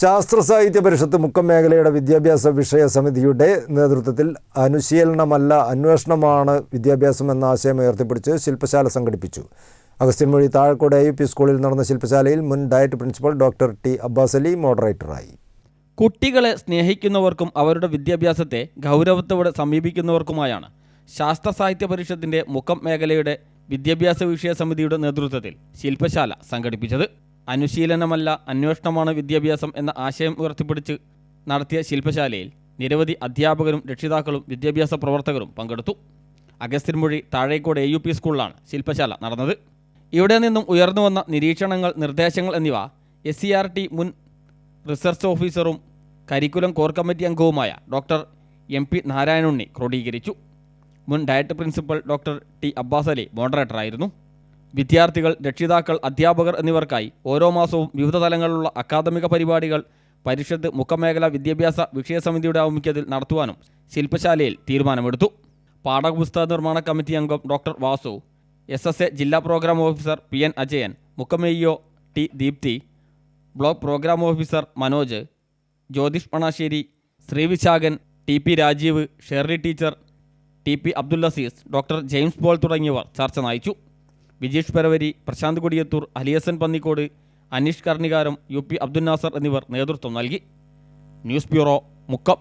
ശാസ്ത്ര സാഹിത്യ പരിഷത്ത് മുക്കം മേഖലയുടെ വിദ്യാഭ്യാസ വിഷയ സമിതിയുടെ നേതൃത്വത്തിൽ അനുശീലനമല്ല അന്വേഷണമാണ് വിദ്യാഭ്യാസം എന്ന ആശയം ഉയർത്തിപ്പിടിച്ച് ശില്പശാല സംഘടിപ്പിച്ചു. അഗസ്ത്യൻമൊഴി താഴക്കോട് ഐ പി സ്കൂളിൽ നടന്ന ശില്പശാലയിൽ മുൻ diet principal doctor T Abbas Ali മോഡറേറ്ററായി. കുട്ടികളെ സ്നേഹിക്കുന്നവർക്കും അവരുടെ വിദ്യാഭ്യാസത്തെ ഗൗരവത്തോടെ സമീപിക്കുന്നവർക്കുമായാണ് ശാസ്ത്ര സാഹിത്യ പരിഷത്തിന്റെ മുക്കം മേഖലയുടെ വിദ്യാഭ്യാസ വിഷയ സമിതിയുടെ നേതൃത്വത്തിൽ ശില്പശാല സംഘടിപ്പിച്ചത്. അനുശീലനമല്ല അന്വേഷണമാണ് വിദ്യാഭ്യാസം എന്ന ആശയം ഉയർത്തിപ്പിടിച്ച് നടത്തിയ ശില്പശാലയിൽ നിരവധി അധ്യാപകരും രക്ഷിതാക്കളും വിദ്യാഭ്യാസ പ്രവർത്തകരും പങ്കെടുത്തു. Agasthyanmuzhi Thazhekode A U P സ്കൂളിലാണ് ശില്പശാല നടന്നത്. ഇവിടെ നിന്നും ഉയർന്നു വന്ന നിരീക്ഷണങ്ങൾ നിർദ്ദേശങ്ങൾ എന്നിവ എസ് സി ആർ ടി മുൻ റിസർച്ച് ഓഫീസറും കരിക്കുലം കോർ കമ്മിറ്റി അംഗവുമായ ഡോക്ടർ എം പി നാരായണുണ്ണി ക്രോഡീകരിച്ചു. മുൻ director principal doctor T Abbas Ali മോഡറേറ്ററായിരുന്നു. വിദ്യാർത്ഥികൾ രക്ഷിതാക്കൾ അധ്യാപകർ എന്നിവർക്കായി ഓരോ മാസവും വിവിധ തലങ്ങളിലുള്ള അക്കാദമിക പരിപാടികൾ പരിഷത്ത് മുഖമേഖല വിദ്യാഭ്യാസ വിഷയ സമിതിയുടെ ആഭിമുഖ്യത്തിൽ നടത്തുവാനും ശില്പശാലയിൽ തീരുമാനമെടുത്തു. പാഠപുസ്തക നിർമ്മാണ കമ്മിറ്റി അംഗം doctor Vasu S S A ജില്ലാ programme officer P N Ajayan മുഖമേയോ T Deepthi block programme officer Manoj Jyothish Panassery Srivishakhan T P Rajeev Shirley teacher T P Abdul Azeez doctor James Paul തുടങ്ങിയവർ ചർച്ച നയിച്ചു. Vijeesh Paravari Prashant Kodiyathur Aliyasan Pannikode Aneesh Karnikaram U P Abdul Nasar എന്നിവർ നേതൃത്വം നൽകി. News bureau Mukkam.